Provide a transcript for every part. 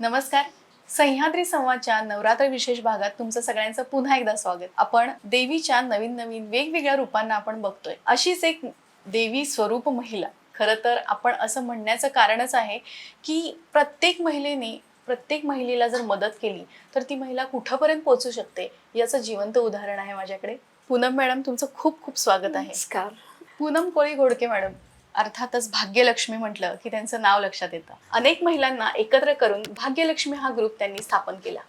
नमस्कार. सह्याद्री संवादच्या नवरात्र विशेष भागात तुमचं सगळ्यांचं पुन्हा एकदा स्वागत. आपण देवीच्या नवीन नवीन वेगवेगळ्या रूपांना आपण बघतोय. अशीच एक देवी स्वरूप महिला. खरं तर आपण असं म्हणण्याचं कारणच आहे की प्रत्येक महिलेने प्रत्येक महिलेला जर मदत केली तर ती महिला कुठंपर्यंत पोहोचू शकते याचं जिवंत उदाहरण आहे माझ्याकडे. पूनम मॅडम तुमचं खूप खूप स्वागत आहे. नमस्कार. पूनम कोळी घोडके मॅडम अर्थातच भाग्यलक्ष्मी म्हटलं की त्यांचं नाव लक्षात येतं. अनेक महिलांना एकत्र करून भाग्यलक्ष्मी हा ग्रुप त्यांनी स्थापन केला.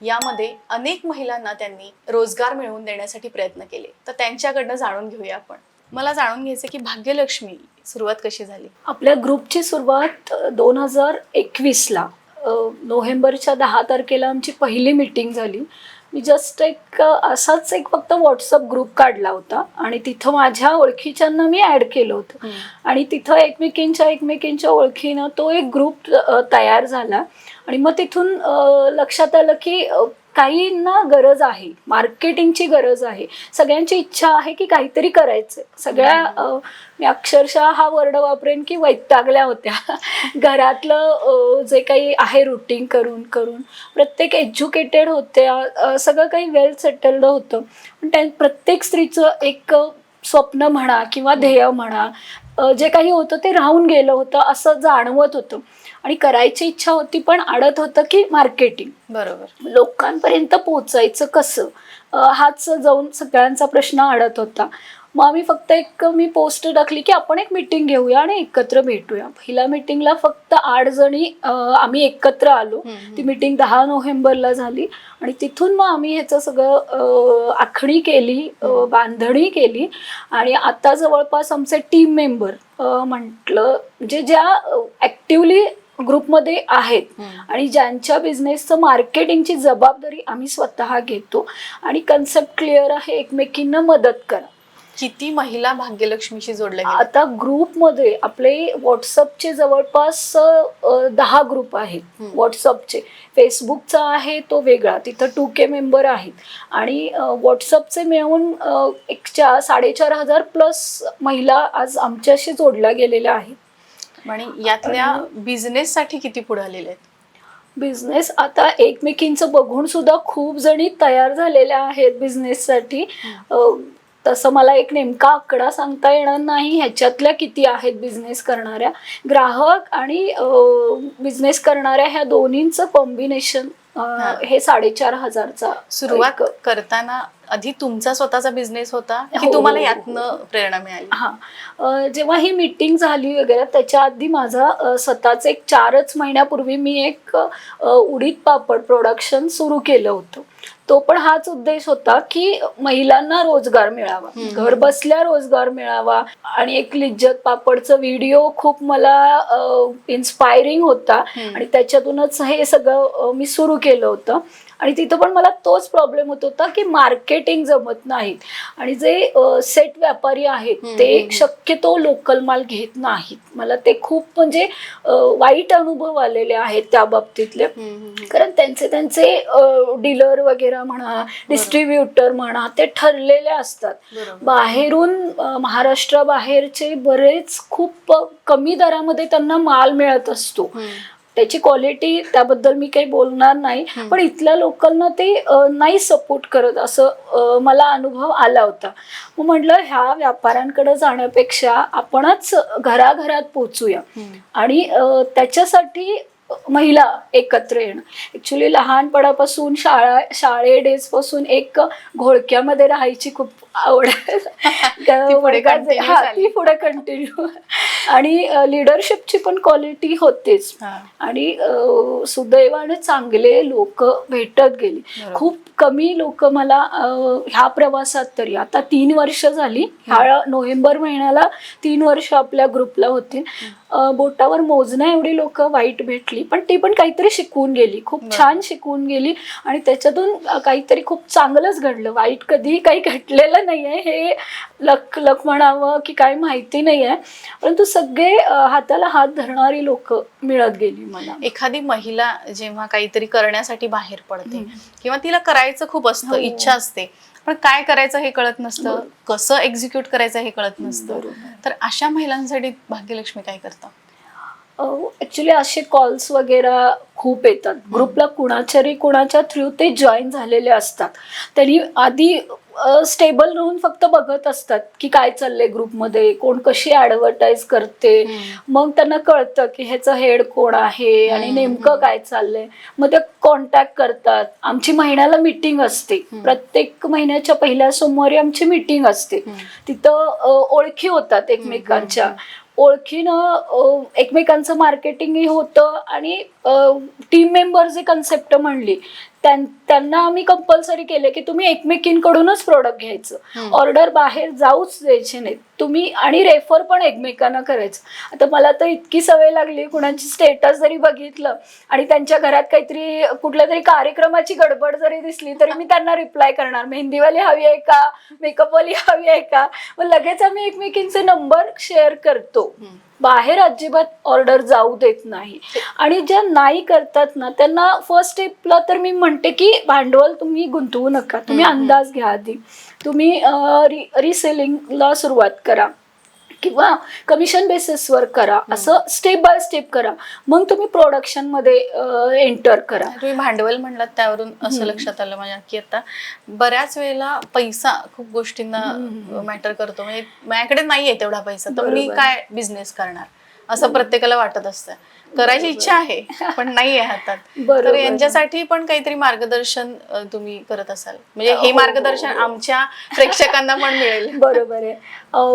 यामध्ये अनेक महिलांना त्यांनी रोजगार मिळवून देण्यासाठी प्रयत्न केले. तर त्यांच्याकडनं जाणून घेऊया आपण. मला जाणून घ्यायचं की भाग्यलक्ष्मी सुरुवात कशी झाली? आपल्या ग्रुपची सुरुवात दोन हजार एकवीसला. नोव्हेंबरच्या दहा तारखेला आमची पहिली मीटिंग झाली. मी जस्ट एक असाच एक फक्त व्हॉट्सअप ग्रुप काढला होता आणि तिथं माझ्या ओळखीच्यांना मी ॲड केलं होतं. आणि तिथं एकमेकींच्या एकमेकींच्या ओळखीनं तो एक ग्रुप तयार झाला. आणि मग तिथून लक्षात आलं की काहींना गरज आहे मार्केटिंगची गरज आहे. सगळ्यांची इच्छा आहे की काहीतरी करायचं. सगळ्या मी अक्षरशः हा वर्ड वापरेन की वैतागल्या होत्या. घरातलं जे काही आहे रुटीन करून करून. प्रत्येक एज्युकेटेड होत्या. सगळं काही वेल सेटल्ड होतं. पण त्या प्रत्येक स्त्रीचं एक स्वप्न म्हणा किंवा ध्येय म्हणा जे काही होतं ते राहून गेलं होतं असं जाणवत होतं. आणि करायची इच्छा होती पण अडत होतं की मार्केटिंग बरोबर. लोकांपर्यंत पोचायचं कसं? हाच जाऊन सगळ्यांचा प्रश्न अडत होता. मग आम्ही फक्त एक मी पोस्ट टाकली की आपण एक मीटिंग घेऊया आणि एकत्र भेटूया. पहिल्या मीटिंगला फक्त आठ जणी आम्ही एकत्र आलो. ती मीटिंग दहा नोव्हेंबरला झाली. आणि तिथून मग आम्ही ह्याचं सगळं आखणी केली बांधणी केली. आणि आता जवळपास आमचे टीम मेंबर म्हटलं म्हणजे ज्या ॲक्टिवली ग्रुपमध्ये आहेत. आणि ज्यांच्या बिझनेसचं मार्केटिंगची जबाबदारी आम्ही स्वतः घेतो. आणि कन्सेप्ट क्लिअर आहे एकमेकींना मदत करा. किती महिला भाग्यलक्ष्मीशी जोडल्या आता ग्रुपमध्ये आपले व्हॉट्सअपचे जवळपास दहा ग्रुप आहेत. व्हॉट्सअपचे फेसबुकचा आहे तो वेगळा. तिथं टू के मेंबर आहेत. आणि व्हॉट्सअपचे मिळून एक चा साडेचार हजार प्लस महिला आज आमच्याशी जोडल्या गेलेल्या आहेत. आणि यातल्या बिझनेस साठी किती पुढे आलेल्या आहेत? बिझनेस आता एकमेकींचं बघून सुद्धा खूप जणी तयार झालेल्या आहेत बिझनेससाठी तसं मला एक नेमका आकडा सांगता येणार नाही ह्याच्यातल्या किती आहेत बिझनेस करणाऱ्या? ग्राहक आणि बिझनेस करणाऱ्या ह्या दोन्हींचं कॉम्बिनेशन हा. साडेचार हजारचा सुरुवात करताना आधी तुमचा स्वतःचा बिझनेस होता की हो, तुम्हाला हो, हो. यातनं प्रेरणा मिळाली? हा. जेव्हा ही मीटिंग झाली वगैरे त्याच्या आधी माझा स्वतःच एक चारच महिन्यापूर्वी मी एक उडीद पापड प्रोडक्शन सुरू केलं होतं. तो पण हाच उद्देश होता की महिलांना रोजगार मिळावा. घर बसल्या रोजगार मिळावा. आणि एक लिज्जत पापडचा व्हिडिओ खूप मला इन्स्पायरिंग होता. आणि त्याच्यातूनच हे सगळं मी सुरू केलं होतं. आणि तिथं पण मला तोच प्रॉब्लेम होत होता की मार्केटिंग जमत नाहीत आणि जे सेट व्यापारी आहेत ते. शक्यतो लोकल माल घेत नाहीत मला ते खूप म्हणजे वाईट अनुभव आलेले आहेत त्या बाबतीतले. कारण त्यांचे त्यांचे डीलर वगैरे म्हणा डिस्ट्रीब्युटर म्हणा ते ठरलेले असतात. बाहेरून महाराष्ट्राबाहेरचे बरेच खूप कमी दरामध्ये त्यांना माल मिळत असतो. त्याची क्वालिटी त्याबद्दल मी काही बोलणार नाही. पण इथल्या लोकांना ते नाही सपोर्ट करत असं मला अनुभव आला होता मग म्हटलं ह्या व्यापाऱ्यांकडे जाण्यापेक्षा आपणच घराघरात पोचूया. आणि त्याच्यासाठी महिला एकत्र येणं ॲक्च्युली लहानपणापासून शाळा शाळे डेजपासून एक घोळक्यामध्ये राहायची खूप आवड आहे. ती पुढे कंटिन्यू आणि लिडरशिपची पण क्वालिटी होतेच. आणि सुदैवाने चांगले लोक भेटत गेली. खूप कमी लोक मला ह्या प्रवासात तरी. आता तीन वर्ष झाली. ह्या नोव्हेंबर महिन्याला तीन वर्ष आपल्या ग्रुपला होतील. अ, बोटावर मोजण्या एवढी लोक वाईट भेटली पण ती पण काहीतरी शिकवून गेली खूप. छान शिकवून गेली आणि त्याच्यातून काहीतरी खूप चांगलंच घडलं वाईट कधीही काही घडलेलं नाहीये हे लक लक म्हणावं की काय माहिती नाहीये परंतु सगळे हाताला हात धरणारी लोक मिळत गेली मला एखादी महिला जेव्हा काहीतरी करण्यासाठी बाहेर पडते. किंवा तिला करायचं खूप असतं हो. इच्छा असते पण काय करायचं हे कळत नसतं. कसं एक्झिक्यूट करायचं हे कळत नसतं. तर अशा महिलांसाठी भाग्यलक्ष्मी काय करतं? ॲक्च्युली असे कॉल्स वगैरे खूप येतात. ग्रुपला कुणाच्याही कुणाच्या थ्रू ते जॉईन झालेले असतात. त्यांनी आधी स्टेबल राहून फक्त बघत असतात की काय चाललंय ग्रुपमध्ये कोण कशी ॲडव्हर्टाईज करते. मग त्यांना कळतं की ह्याचं हेड कोण आहे आणि नेमकं. काय चाललंय. मग ते कॉन्टॅक्ट करतात. आमची महिन्याला मीटिंग असते. प्रत्येक महिन्याच्या पहिल्या सोमवारी आमची मीटिंग असते. तिथं ओळखी होतात एकमेकांच्या. ओळखीनं एकमेकांचं मार्केटिंगही होतं आणि टीम मेंबर जे कन्सेप्ट म्हणली. त्यांना आम्ही कंपल्सरी केले की तुम्ही एकमेकींकडूनच प्रोडक्ट घ्यायचं. ऑर्डर बाहेर जाऊच द्यायची नाही तुम्ही आणि रेफर पण एकमेकांना करायचं. आता मला तर इतकी सवय लागली कुणाची स्टेटस जरी बघितलं आणि त्यांच्या घरात काहीतरी कुठल्या तरी कार्यक्रमाची गडबड जरी दिसली तरी मी त्यांना रिप्लाय करणार. मेहंदीवाली हवी आहे का? मेकअपवाली हवी आहे का? मग लगेच आम्ही एकमेकींचे नंबर शेअर करतो. बाहेर अजिबात ऑर्डर जाऊ देत नाही. आणि ज्या नाही करतात ना त्यांना फर्स्ट स्टेपला तर मी म्हणते की भांडवल तुम्ही गुंतवू नका. तुम्ही. अंदाज घ्या आधी. तुम्ही रिसेलिंगला सुरुवात करा. किंवा कमिशन बेसिसवर करा. असं स्टेप बाय स्टेप करा. मग तुम्ही प्रोडक्शनमध्ये एंटर करा. तुम्ही भांडवल म्हणलात त्यावरून असं. लक्षात आलं माझ्या की आता बऱ्याच वेळेला पैसा खूप गोष्टींना. मॅटर करतो. म्हणजे माझ्याकडे नाहीये तेवढा पैसा तर मी. काय बिझनेस करणार? असं प्रत्येकाला वाटत असतं. करायची. इच्छा आहे पण नाहीये हातात. तर यांच्यासाठी पण काहीतरी मार्गदर्शन तुम्ही करत असाल. म्हणजे हो, हे. मार्गदर्शन. आमच्या प्रेक्षकांना पण मिळेल. बरोबर आहे.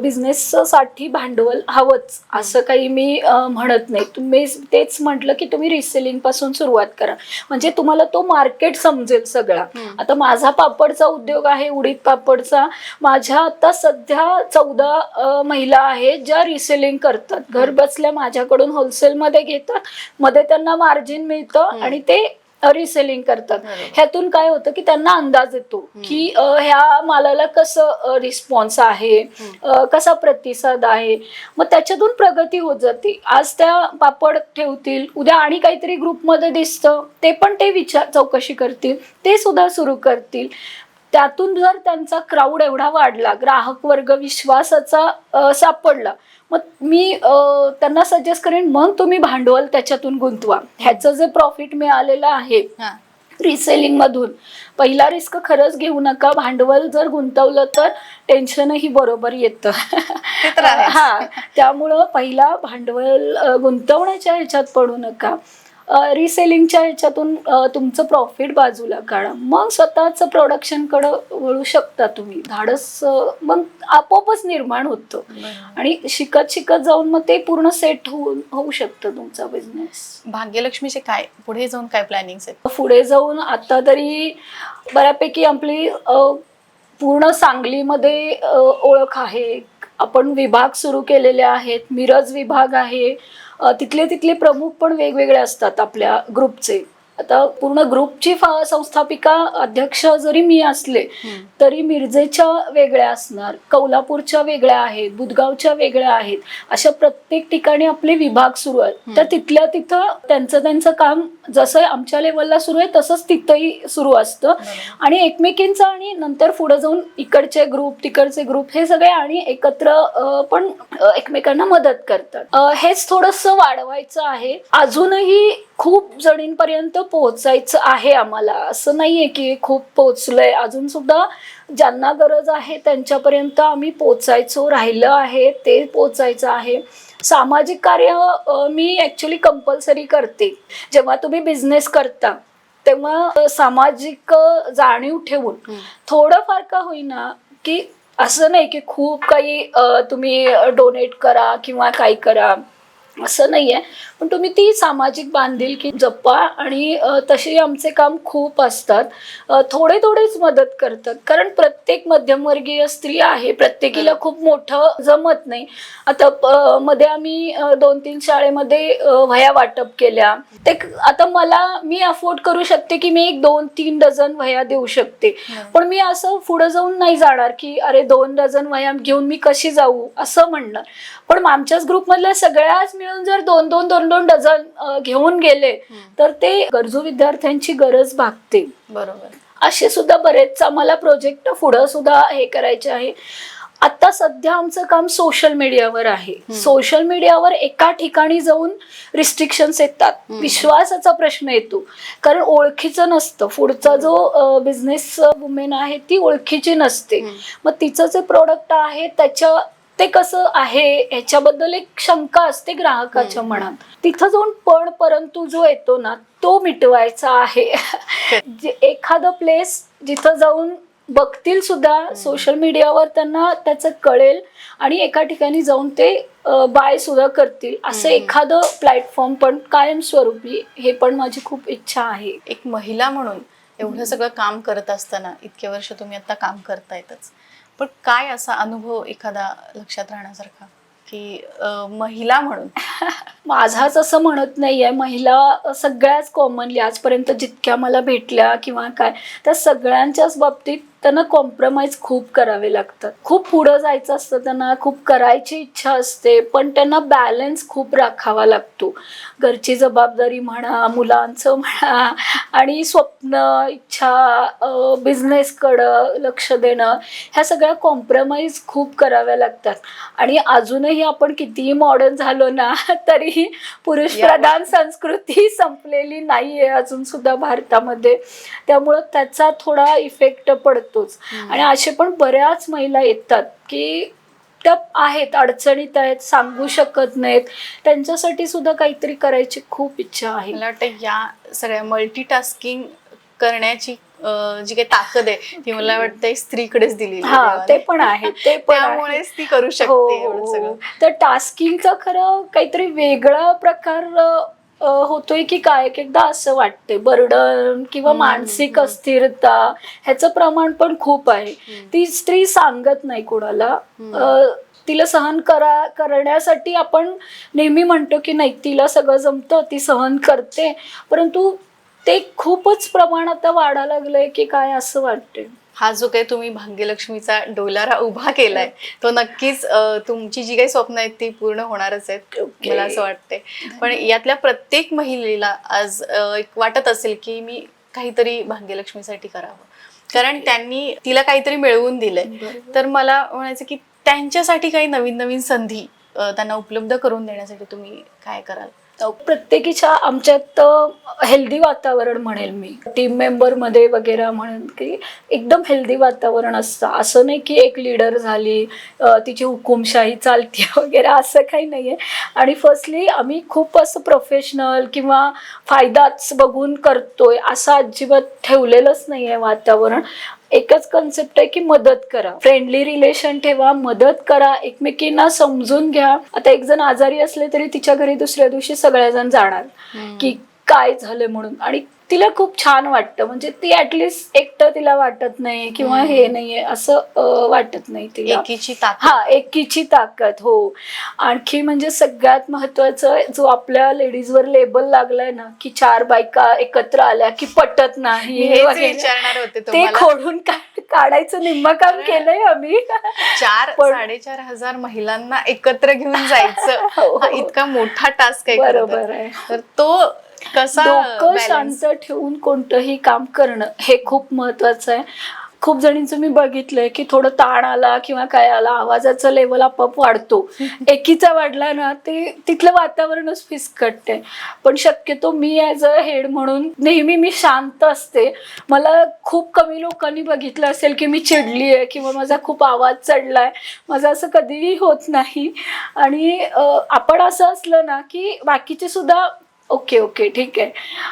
बिझनेस साठी भांडवल हवंच असं काही मी म्हणत नाही. तुम्ही तेच म्हटलं की तुम्ही रिसेलिंगपासून सुरुवात करा. म्हणजे तुम्हाला तो मार्केट समजेल सगळा. आता माझा पापडचा उद्योग आहे उडीद पापडचा. माझ्या आता सध्या चौदा महिला आहेत ज्या रिसेलिंग करतात. घर बसल्या माझ्याकडून होलसेलमध्ये घेतात मध्ये त्यांना मार्जिन मिळतं. आणि ते रिसेलिंग करतात. ह्यातून काय होतं की त्यांना अंदाज येतो की ह्या मालाला कसं रिस्पॉन्स आहे कसा प्रतिसाद आहे? मग त्याच्यातून प्रगती होत जाते. आज त्या पापड ठेवतील उद्या आणि काहीतरी ग्रुपमध्ये दिसतं ते पण ते विचार चौकशी करतील ते सुद्धा सुरू करतील. त्यातून जर त्यांचा क्राऊड एवढा वाढला ग्राहक वर्ग विश्वासाचा सापडला मग मी त्यांना सजेस्ट करेन मग तुम्ही भांडवल त्याच्यातून गुंतवा ह्याचं जे प्रॉफिट मिळालेलं आहे हा. रिसेलिंग मधून पहिला रिस्क खरंच घेऊ नका भांडवल जर गुंतवलं तर टेन्शनही बरोबर येतं. हा त्यामुळं पहिला भांडवल गुंतवण्याच्या ह्याच्यात पडू नका रिसेलिंगच्या ह्याच्यातून तुमचं प्रॉफिट बाजूला काढा. मग स्वतःचं प्रोडक्शनकडं वळू शकता तुम्ही. धाडस मग आपोआपच निर्माण होतं. आणि शिकत शिकत जाऊन मग ते पूर्ण सेट होऊन होऊ शकतं तुमचा बिझनेस भाग्यलक्ष्मीचे काय पुढे जाऊन काय प्लॅनिंग पुढे जाऊन आता तरी बऱ्यापैकी आपली पूर्ण सांगलीमध्ये ओळख आहे. आपण विभाग सुरू केलेले आहेत. मिरज विभाग आहे. तिथले तिथले प्रमुख पण वेगवेगळे असतात आपल्या ग्रुपचे. आता पूर्ण ग्रुपची संस्थापिका अध्यक्ष जरी मी असले तरी मिरजेच्या वेगळ्या असणार कौलापूरच्या वेगळ्या आहेत बुधगावच्या वेगळ्या आहेत अशा प्रत्येक ठिकाणी आपले विभाग सुरू आहेत. तर तिथल्या तिथं त्यांचं त्यांचं काम जसं आमच्या लेवलला सुरू आहे तसंच तिथंही सुरू असतं. आणि एकमेकींचं आणि नंतर पुढे जाऊन इकडचे ग्रुप तिकडचे ग्रुप हे सगळे आणि एकत्र पण एकमेकांना मदत करतात. हेच थोडस वाढवायचं आहे. अजूनही खूप जणींपर्यंत पोहोचायचं आहे आम्हाला. असं नाहीये की खूप पोहोचलंय. अजून सुद्धा ज्यांना गरज आहे त्यांच्यापर्यंत आम्ही पोचायचो राहिलं आहे ते पोचायचं आहे. सामाजिक कार्य मी ॲक्च्युली कंपल्सरी करते. जेव्हा तुम्ही बिझनेस करता तेव्हा सामाजिक जाणीव ठेवून. थोडंफार का होईना की असं नाही की खूप काही तुम्ही डोनेट करा किंवा काही करा. असं नाही आहे पण तुम्ही ती सामाजिक बांधिलकी जपा आणि तसे आमचे काम खूप असतात. थोडे थोडेच मदत करतात. कारण प्रत्येक मध्यमवर्गीय स्त्री आहे. प्रत्येकीला खूप मोठं जमत नाही. आता मध्ये आम्ही दोन तीन शाळेमध्ये वह्या वाटप केल्या. ते क- आता मला मी अफोर्ड करू शकते की मी एक दोन तीन डझन वह्या देऊ शकते. पण मी असं पुढे जाऊन नाही जाणार की अरे दोन डझन वह्या घेऊन मी कशी जाऊ? असं म्हणणार पण आमच्याच ग्रुपमधल्या सगळ्याच मिळून जर दोन दोन दोन दोन डझन घेऊन गेले. तर ते गरजू विद्यार्थ्यांची गरज भागते. बरोबर. असे सुद्धा बरेच आम्हाला प्रोजेक्ट पुढं सुद्धा हे करायचे आहे. आता सध्या आमचं काम सोशल मीडियावर आहे. सोशल मीडियावर एका ठिकाणी जाऊन रिस्ट्रिक्शन्स येतात. विश्वासाचा प्रश्न येतो. कारण ओळखीचं नसतं. पुढचा जो बिझनेस वुमेन आहे ती ओळखीची नसते. मग तिचं जे प्रोडक्ट आहे त्याच्या ते कसं आहे ह्याच्याबद्दल एक शंका असते ग्राहकाच्या. मनात. तिथं जाऊन पण परंतु जो येतो ना तो मिटवायचा आहे. जे एखादं प्लेस जिथं जाऊन बघतील सुद्धा सोशल मीडियावर त्यांना त्याचं कळेल आणि एका ठिकाणी जाऊन ते बाय सुद्धा करतील. असं. एखादं प्लॅटफॉर्म पण कायमस्वरूपी हे पण माझी खूप इच्छा आहे. एक महिला म्हणून एवढं सगळं काम करत असताना इतके वर्ष तुम्ही आता काम करतायतच. पण काय असा अनुभव एखादा लक्षात राहण्यासारखा? की महिला म्हणून. माझाच असं म्हणत नाहीये. महिला सगळ्याच कॉमनली आजपर्यंत जितक्या मला भेटल्या किंवा काय त्या सगळ्यांच्याच बाबतीत त्यांना कॉम्प्रोमाइज खूप करावे लागतात. खूप पुढं जायचं असतं त्यांना खूप करायची इच्छा असते पण त्यांना बॅलन्स खूप राखावा लागतो. घरची जबाबदारी म्हणा मुलांचं म्हणा आणि स्वप्न इच्छा बिझनेसकडं लक्ष देणं ह्या सगळ्या कॉम्प्रोमाइज खूप कराव्या लागतात. आणि अजूनही आपण कितीही मॉडर्न झालो ना तरीही पुरुष प्रधान संस्कृती संपलेली नाहीये अजून सुद्धा भारतामध्ये. त्यामुळं त्याचा थोडा इफेक्ट पडतोच आणि असे पण बऱ्याच महिला येतात की त्या आहेत अडचणीत आहेत सांगू शकत नाहीत. त्यांच्यासाठी सुद्धा काहीतरी करायची खूप इच्छा आहे. मला वाटतं या सगळ्या मल्टीटास्किंग करण्याची जी काही ताकद आहे ती मला वाटतं स्त्रीकडेच दिली हा ते पण आहे ते. त्यामुळेच ती करू शकते हो. सगळं. तर टास्किंगचा खरं काहीतरी वेगळा प्रकार होतोय की काय? एक एकदा असं वाटतंय. बर्डन किंवा मानसिक. अस्थिरता ह्याचं प्रमाण पण खूप आहे. ती स्त्री सांगत नाही कोणाला. तिला सहन करा करण्यासाठी आपण नेहमी म्हणतो की नाही तिला सगळं जमतं ती सहन करते. परंतु ते खूपच प्रमाण आता वाढायला लागलंय की काय असं वाटतंय. हा जो काही तुम्ही भाग्यलक्ष्मीचा डोलारा उभा केलाय तो नक्कीच तुमची जी काही स्वप्न आहेत ती पूर्ण होणारच आहेत Okay. मला असं वाटतंय. पण यातल्या प्रत्येक महिलेला आज एक वाटत असेल की मी काहीतरी भाग्यलक्ष्मीसाठी करावं. कारण त्यांनी तिला काहीतरी मिळवून दिलंय. तर मला म्हणायचं की त्यांच्यासाठी काही नवीन नवीन संधी त्यांना उपलब्ध करून देण्यासाठी तुम्ही काय कराल? प्रत्येकीच्या आमच्यात हेल्दी वातावरण म्हणेल मी. टीम मेंबरमध्ये वगैरे म्हणेल की एकदम हेल्दी वातावरण असतं. असं नाही की एक लीडर झाली तिची हुकुमशाही चालते वगैरे असं काही नाहीये. आणि फर्स्टली आम्ही खूप असं प्रोफेशनल किंवा फायदाच बघून करतोय असं अजिबात ठेवलेलंच नाहीये वातावरण. एकच कन्सेप्ट आहे की मदत करा. फ्रेंडली रिलेशन ठेवा मदत करा. एकमेकींना समजून घ्या. आता एक जण आजारी असले तरी तिच्या घरी दुसऱ्या दिवशी सगळेजण जाणार. की काय झालं म्हणून? आणि तिला खूप छान वाटतं म्हणजे ती ऍटलिस्ट एकटं तिला वाटत नाही किंवा. हे नाहीये असं अं, वाटत नाही तिला एकीची ताकद हा एकीची ताकद हो आणखी म्हणजे सगळ्यात महत्वाचं जो आपल्या लेडीजवर लेबल लागलाय ना की चार बायका एकत्र आल्या की पटत मी नाही हेच वगैरे. विचारणार होते ते तुम्हाला खोडून का- काढायचं निम्म काम केलंय आम्ही चार पण- साडेचार हजार महिलांना एकत्र घेऊन जायचं हो, हा हो. इतका मोठा टास्क आहे खरं तर. बरोबर आहे तर तो कसा डोकं balance? शांत ठेवून कोणतंही काम करणं हे खूप महत्वाचं आहे. खूप जणींचं मी बघितलंय की थोडं ताण आला किंवा काय आला आवाजाचा लेवल आपोआप वाढतो. एकीचा वाढला ना ते तिथलं वातावरणच फिसकटते. पण शक्यतो मी ॲज अ हेड म्हणून नेहमी मी शांत असते. मला खूप कमी लोकांनी बघितलं असेल की मी चिडली आहे किंवा माझा खूप आवाज चढलाय. माझं असं कधीही होत नाही. आणि अं, आपण असं असलं ना की बाकीचे सुद्धा ओके ओके ठीक आहे.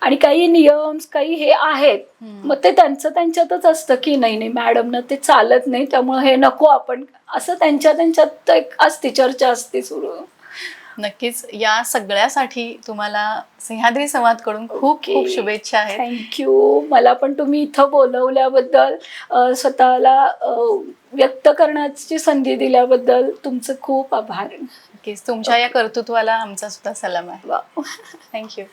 आणि काही नियम्स काही हे आहेत. मग ते त्यांचं त्यांच्यातच असतं की नाही नाही मॅडमनं ते चालत नाही त्यामुळे हे नको आपण. असं त्यांच्या त्यांच्यात एक असते चर्चा असते सुरू. नक्कीच या सगळ्यासाठी तुम्हाला सिंहाद्री समाजकडून खूप खूप Okay. शुभेच्छा आहेत. थँक्यू मला पण तुम्ही इथं बोलवल्याबद्दल अं, स्वतःला अं, व्यक्त करण्याची संधी दिल्याबद्दल तुमचं खूप आभार. नक्कीच. तुमच्या या कर्तृत्वाला आमचा सुद्धा सलाम आहे. थँक्यू